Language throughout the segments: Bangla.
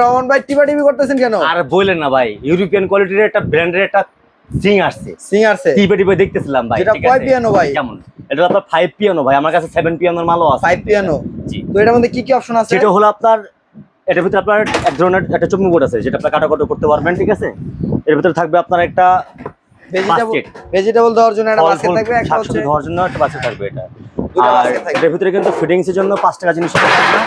রহমান ভাই টিপা টিপি করতেছেন কেন? আর বললেন না ভাই ইউরোপিয়ান কোয়ালিটির একটা ব্র্যান্ডের একটা সিং আসছে। সিঙ্গারসে টিপে টিপে দেখতেছিলাম ভাই ঠিক কয় piano ভাই? কেমন? এটা আপনার ফাইভ পিয়ানো ভাই আমার কাছে সেভেন পিয়ানোর মালও আছে। ফাইভ পিয়ানো জি। তো এটার মধ্যে কি কি অপশন আছে? যেটা হলো আপনার এটার ভিতরে আপনার এক ধরনের একটা চুম্বু বোর্ড আছে যেটা আপনার কাটাকাটো করতে পারবেন ঠিক আছে? এর ভিতরে থাকবে আপনার একটা ভেজিটেবল ভেজিটেবল দেওয়ার জন্য একটা বাস্কেট থাকবে একটা হচ্ছে ধোয়ার জন্য একটা বাচ্চা থাকবে এটা। আর এটার ভিতরে কিন্তু ফিটিংস এর জন্য পাঁচ টাকা জিনিস থাকবে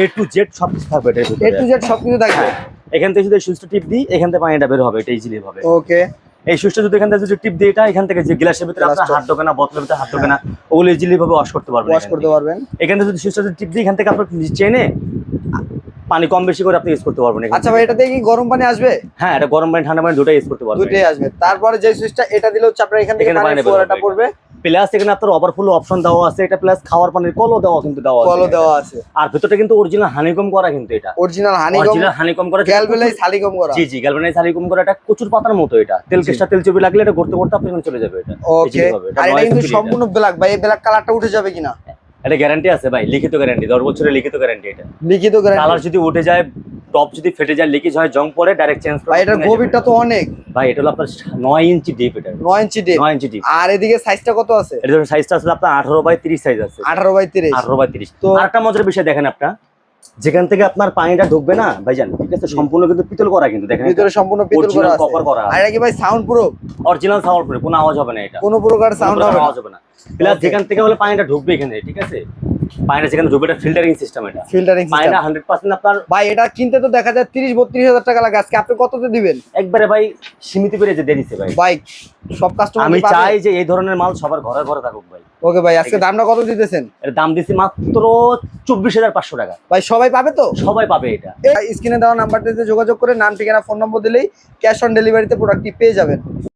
এ টু জেড সব কিছু থাকবে এটার এ টু জেড সবকিছু থাকবে? হ্যাঁ। এখান থেকে যদি সুইচটা টিপ দিই এখান থেকে পানিটা বের হবে এটা ইজিলি হবে। ওকে এই সুইচটা যদি এখান থেকে যদি টিপ দিই এটা এখান থেকে যে গ্লাসের ভিতরে আপনার হাত ঢোকে না বোতলের ভিতরে হাত ঢোকে না ওগুলো ইজিলি ভাবে ওয়াশ করতে পারবেন ওয়াশ করতে পারবেন। এখান থেকে যদি সুইচটা যদি টিপ দিই এখান থেকে আপনার চেনে পানি কম বেশি করে আপনি ইউজ করতে পারবেন আচ্ছা। ভাই এটাতে কি গরম পানি আসবে? হ্যাঁ এটা গরম পানি ঠান্ডা পানি দুটোই ইউজ করতে পারবেন। দুইটাই আসবে। তারপরে যে সুইচটা এটা দিলে হচ্ছে আপনার এখান থেকে পানি ফোয়ারাটা পড়বে। প্লাস এখানে আপনার ওভারফুল অপশন দেওয়া আছে এটা প্লাস খাওয়ার পানির কলও দেওয়া কিন্তু দেওয়া আছে। কলও দেওয়া আছে। আর ভিতরটা কিন্তু অরিজিনাল হানিকম করা কিন্তু এটা। অরিজিনাল হানিকম অরিজিনাল হানিকম করা প্রচুর- সালিকম করা। জি জি গ্যালভানাইজ হানিকম করা এটা কচুর পাতার মতো এটা। তেল। কেষ্টা তেল চবি লাগলে এটা করতে করতে আপনি চলে যাবে এটা। ওকে আর এটা কিন্তু সম্পূর্ণ ব্ল্যাক ভাই এই ব্ল্যাক কালারটা উঠে যাবে কিনা? এটা গ্যারান্টি আছে ভাই লিখিত গ্যারান্টি দশ বছরের লিখিত গ্যারান্টি এটা। লিখিত গ্যারান্টি কালার যদি উঠে যায় টপ যদি ফেটে যায় লিকেজ হয় জং পরে ডাইরেক্ট চেঞ্জ ভাই এটার গভীরটা তো অনেক। ভাই এটা হলো আপনার নয় ইঞ্চি ডিপ এটা। নয় ইঞ্চি ডিপ নয় ইঞ্চি ডিপ আর এদিকে সাইজটা কত আছে? এটা সাইজটা আসলে আপনার আঠারো বাই তিরিশ সাইজ আছে। আঠারো বাই তিরিশ। আঠারো বাই তিরিশ। তো- তো আরেকটা মজার বিষয় দেখেন আপনার। যেখান থেকে আপনার পানিটা ঢুকবে না ভাইজান ঠিক আছে? সম্পূর্ণ কিন্তু পিতল করা কিন্তু দেখেন। ভিতরে সম্পূর্ণ পিতল করা আছে। copper করা আর এটা কি ভাই সাউন্ড প্রুফ অরিজিনাল সাউন্ড করে কোনো আওয়াজ হবে না এটা। কোনো প্রকার সাউন্ড হবে না। প্লাস যেখান থেকে হলে পানিটা ঢুকবে এখানে ঠিক আছে? পানিটা যেখানে ঢুকবে ফিল্টারিং সিস্টেম এটা। ফিল্টারিং হান্ড্রেড পার্সেন্ট আপনার ভাই এটা কিনতে তো দেখা যায় তিরিশ বত্রিশ হাজার টাকা লাগে। আজকে আপনি কততে দিবেন? একবারে ভাই সীমিত করে যে দিয়ে দিচ্ছে ভাই বাইক সব কাস্টমার আমি চাই যে এই ধরনের মাল সবার ঘরে ঘরে থাকুক ভাই। ওকে ভাই আজকে দামটা কত দিতেছেন? এর দাম দিচ্ছি মাত্র চব্বিশ হাজার পাঁচশো টাকা। ভাই সবাই পাবে তো? সবাই পাবে এটা। স্ক্রিনে দেওয়া নাম্বারটিতে যোগাযোগ করে নাম ঠিকানা ফোন নম্বর দিলেই ক্যাশ অন ডেলিভারিতে প্রোডাক্টটি পেয়ে যাবেন।